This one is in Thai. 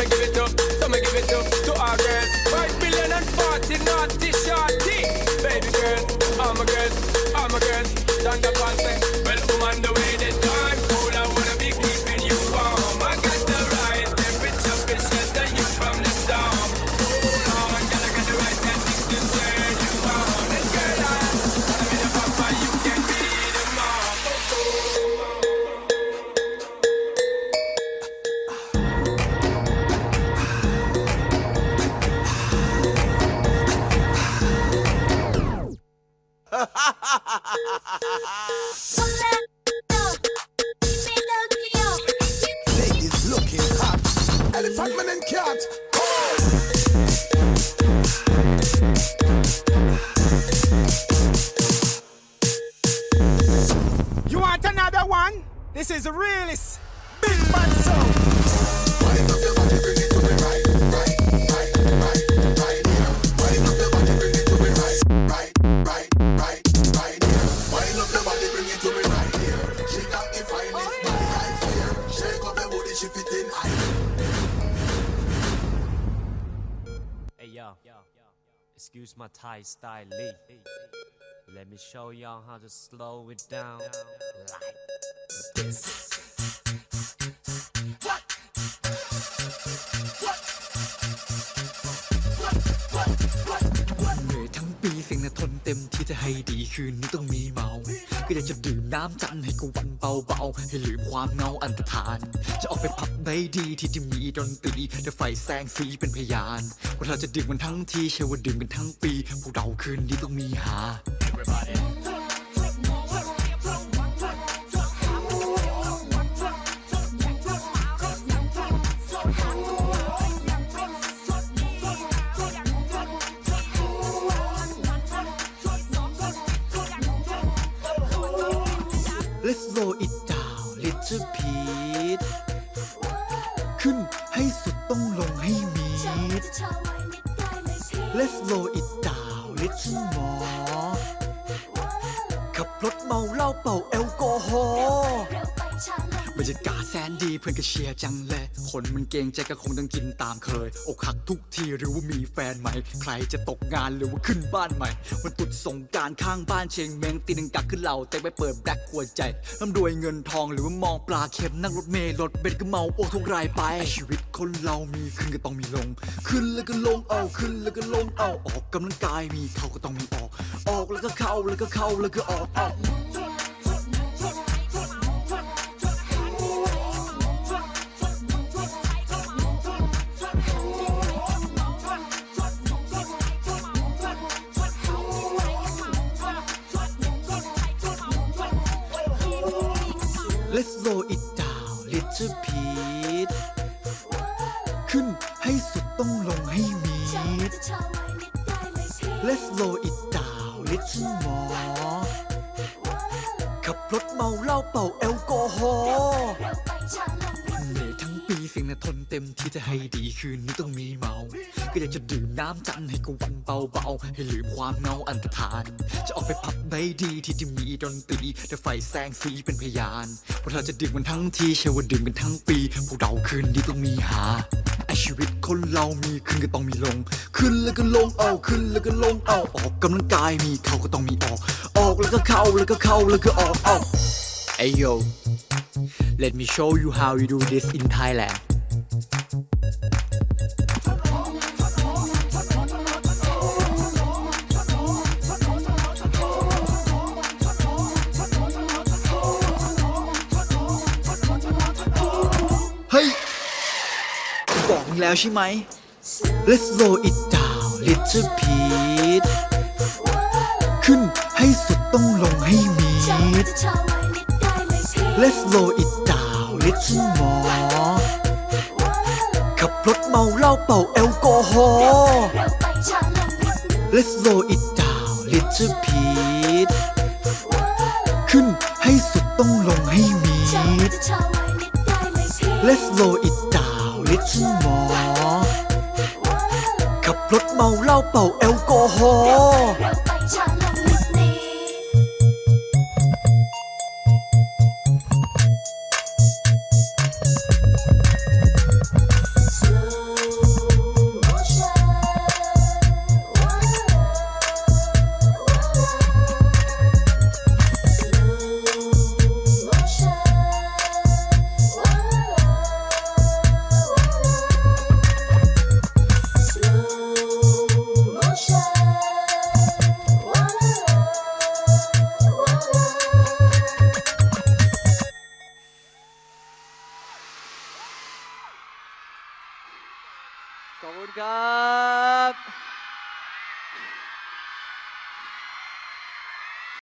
me give it up, so me give it up to our girls. Five billion and forty naughty shorty, baby girl, I'm a girl, I'm a girl, don't get the pathway. Ladies looking hot. Elephant man and cat. You want another one? This is a realist. Big. Excuse my Thai style. Let me show y'all how to slow it down like this. นะทนเต็มที่จะให้ดีคืนนี้ต้องมีเมา ก็อยากจะดื่มน้ำจันทร์ให้กวันเบาๆให้ลืมความเงาอันตรธาน จะออกไปพับในดีที่ที่มีดนตรีแต่ไฟแสงสีเป็นพยานว่าเราจะดื่มกันทั้งทีเชื่อว่าดื่มกันทั้งปีพวกเราคืนนี้ต้องมีหา Let's slow it down little Pete ขึ้นให้สุดต้องลงให้มีด Let's slow it down little more ขับรถเมาเหล้าเป่าแอลกอฮอล์ บรรยากาศแสนดีเพื่อนก็เชียร์จังเลยคนมันเกรงใจก็คงต้องกินตามเคย อกหักทุกทีหรือว่ามีแฟนใหม่ ใครจะตกงานหรือว่าขึ้นบ้านใหม่วันตุดส่งการข้างบ้านเชียงเมงตีนังกักขึ้นเหล่าแต่ไปเปิดแบล็คหัวใจร่ำรวยเงินทองหรือว่ามองปลาเค็มนั่งรถเมล์รถเบนซ์ก็เมาโอ้ทุกรายไป ชีวิตคนเรามีขึ้นก็ต้องมีลง ขึ้นแล้วก็ลงเอาขึ้นแล้วก็ลงเอาออกกำลังกายมีเข้าก็ต้องมีออก ออกแล้วก็เข้าแล้วก็เข้าแล้วก็ออกออก Let's slow it down little Pete ขึ้นให้สุดต้องลงให้มีด Let's slow it down little more ขับรถเมาเหล้าเป่าแอลกอฮอล์ นะทนเต็มที่จะให้ดีคืนนี้ต้องมีเมา ก็อยากจะดื่มน้ำจันให้กวันเบาๆ ให้ลืมความเงาอันตรธาน จะออกไปพับในดีที่ที่มีดนตรีแต่ไฟแสงสีเป็นพยานว่าเราจะดื่มกันทั้งทีใช่ว่าดื่มกันทั้งปี พวกเราคืนนี้ต้องมีหาไอชีวิตคนเรามีขึ้นก็ต้องมีลง ขึ้นแล้วก็ลงเอาขึ้นแล้วก็ลงเอาออกกำลังกายมีเข้าก็ต้องมีออก ออกแล้วก็เข้าแล้วก็เข้าแล้วก็ออกออก Hey yo let me show you how you do this in Thailand เฮ้ย บอกมึงแล้วใช่ไหม Let's slow it down little Pete ขึ้นให้สุดต้องลงให้มีด Let's slow it down little more ขับรถเมาเหล้าเป่าแอลกอฮอล์ Let's slow it down little Pete ขึ้นให้สุดต้องลงให้มีด Let's slow it down little more ขับรถเมาเหล้าเป่าแอลกอฮอล์ Cover up.